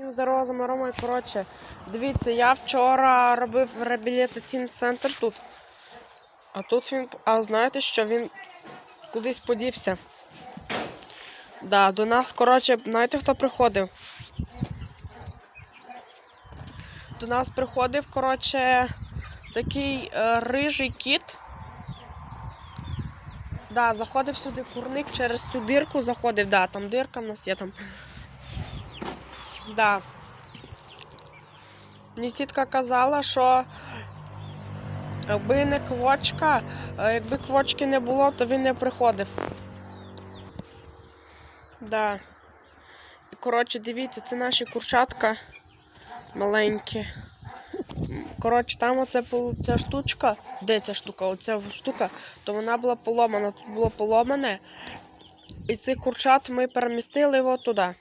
Всім здорово, з Ромою. Коротше, дивіться, я вчора робив реабілітаційний центр тут. А тут він. А знаєте що? Він кудись подівся. Да, до нас, коротше, знаєте, хто приходив? До нас приходив, коротше, такий е, рижий кіт. Да, заходив сюди курник через цю дирку заходив. Да, там дирка в нас є там. Да. Мені тітка казала, що якби не квочка, е, якби квочки не було, то він не приходив. Да. І, Коротше, дивіться, це наші курчатка маленькі. Коротше, там оце ця штучка, де ця штука? Оця штука, то вона була поломана. Тут було поломане. І цих курчат ми перемістили його туди.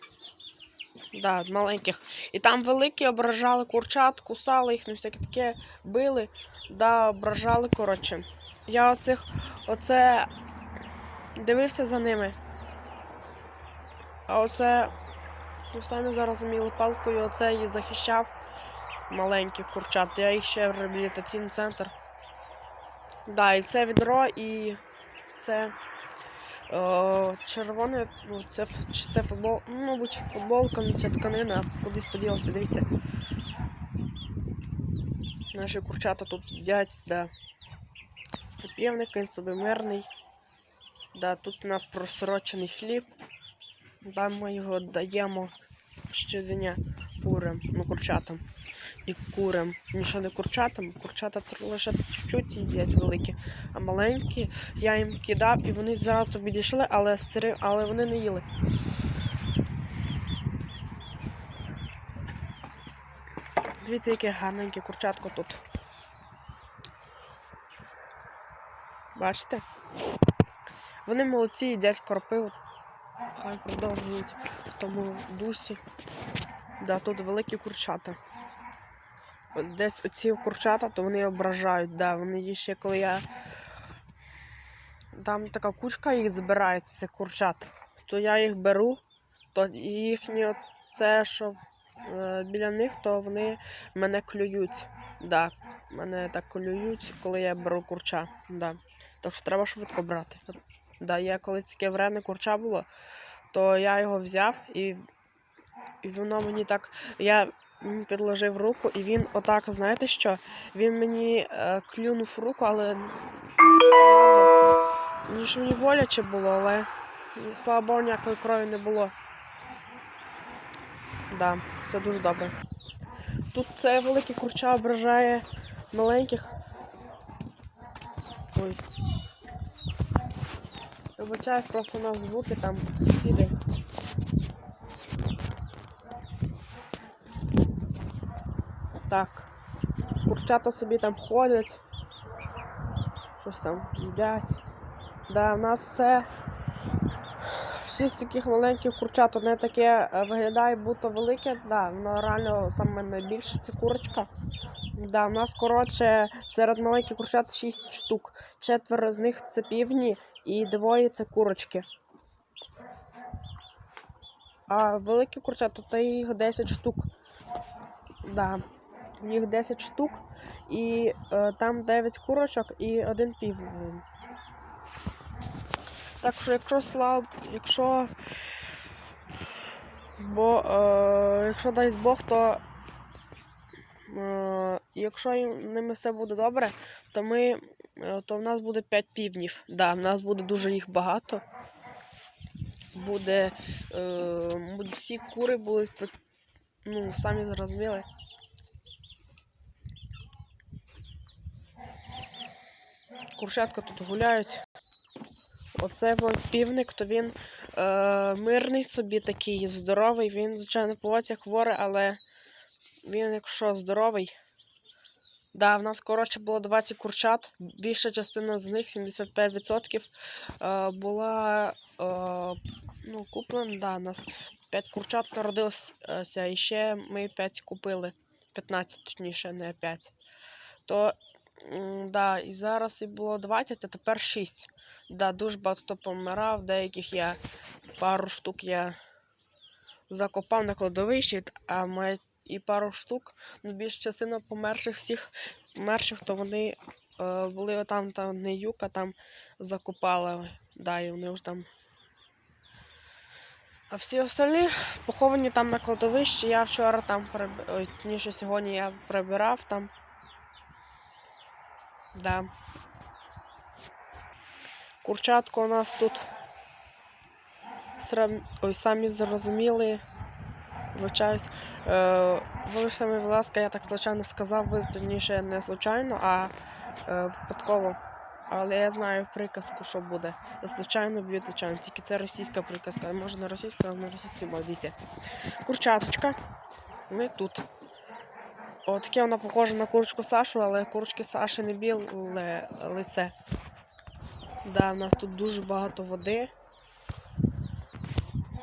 Да, маленьких. І там великі ображали курчат, кусали їх, не всяке таке били, да, ображали, коротше. Я оцих оце дивився за ними. А оце, ви самі зараз розуміли, палкою оце і захищав маленьких курчат. Я їх ще в реабілітаційний центр. Да, і це відро, і це. Е, червоне, ну це, це футбол, мабуть, футболка, ну ця тканина кудись поділася, дивіться. Наші курчата тут їдять, да. Це півник, він собі мирний. Да, тут у нас просрочений хліб. Да, ми його даємо щодня курям, ну курчатам. І курям. Ну, ще не курчатам, курчата лише чуть-чуть їдять великі, а маленькі я їм кидав, і вони зразу підійшли, але, сири- але вони не їли. Дивіться, яке гарненьке курчатко тут. Бачите? Вони молодці, їдять кропиву. Хай продовжують в тому дусі. Да, тут великі курчата. Десь оці курчата, то вони ображають, да, вони є ще коли я. Там така кучка їх збирається, курчат. То я їх беру, то їхнє це, що е, біля них, то вони мене клюють. Да, мене так клюють, коли я беру курча. Да. Що треба швидко брати. Да, я коли таке врене курча було, то я його взяв і, і воно мені так. Я підложив руку, і він отак, знаєте що? Він мені е, клюнув руку, але. Ну ж мені боляче було, але слава Богу, ніякої крові не було. Да, це дуже добре. Тут це великий курча ображає маленьких. Ой. Вибачаю, просто у нас звуки там сусіди. Так. Курчата собі там ходять. Щось там їдять. Да, у нас це шість таких маленьких курчат. Одне таке е, виглядає, будто велике. Да, воно реально саме найбільше це курочка. Да, у нас, коротше, серед маленьких курчат 6 штук. Четверо з них це півні і двоє це курочки. А великі курчата, то їх 10 штук. Да, їх 10 штук. І е, там 9 курочок і один півень. Так що, якщо слаб, якщо. Бо е, якщо дасть Бог, то е, якщо їм- ними все буде добре, то ми е, то в нас буде 5 півнів. Да, в нас буде дуже їх багато. Буде, е, всі кури будуть, ну, самі зрозуміли. Курчатка тут гуляють. Оце півник, то він е, мирний собі такий, здоровий. Він, звичайно, поводиться хворий, але він, якщо здоровий. Да, в нас, коротше, було 20 курчат. Більша частина з них, 75%, е, була е, ну, куплена. Да, у нас 5 курчат народилося, і ще ми 5 купили. 15, точніше, не 5. То, да, і зараз і було 20, а тепер 6. Да, дуже багато хто помирав, деяких я пару штук я закопав на кладовищі, а має і пару штук. Ну, більш частина померших всіх померших, то вони е, були отам, там не юка, там закопали. Да, і вони вже там. А всі остальні поховані там на кладовищі. Я вчора там приб... Точніше, сьогодні я прибирав там. Да. Курчатко у нас тут. Ой, самі зрозуміли. Вибачаюсь. Е, вибачте мені, будь ласка, я так случайно сказав, ви точніше не случайно, а е, випадково. Але я знаю приказку, що буде. Случайно б'ю точайно. Тільки це російська приказка. Може не російська, але на російській мові. Курчаточка. Ми тут. О, таке вона похожа на курочку Сашу, але курочки Саші не біле лице. Да, в нас тут дуже багато води.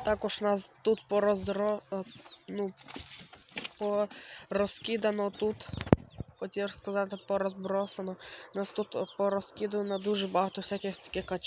Також нас тут порозро... е, ну, порозкидано тут. Хотів сказати порозбросано. Нас тут порозкидано дуже багато всяких таких.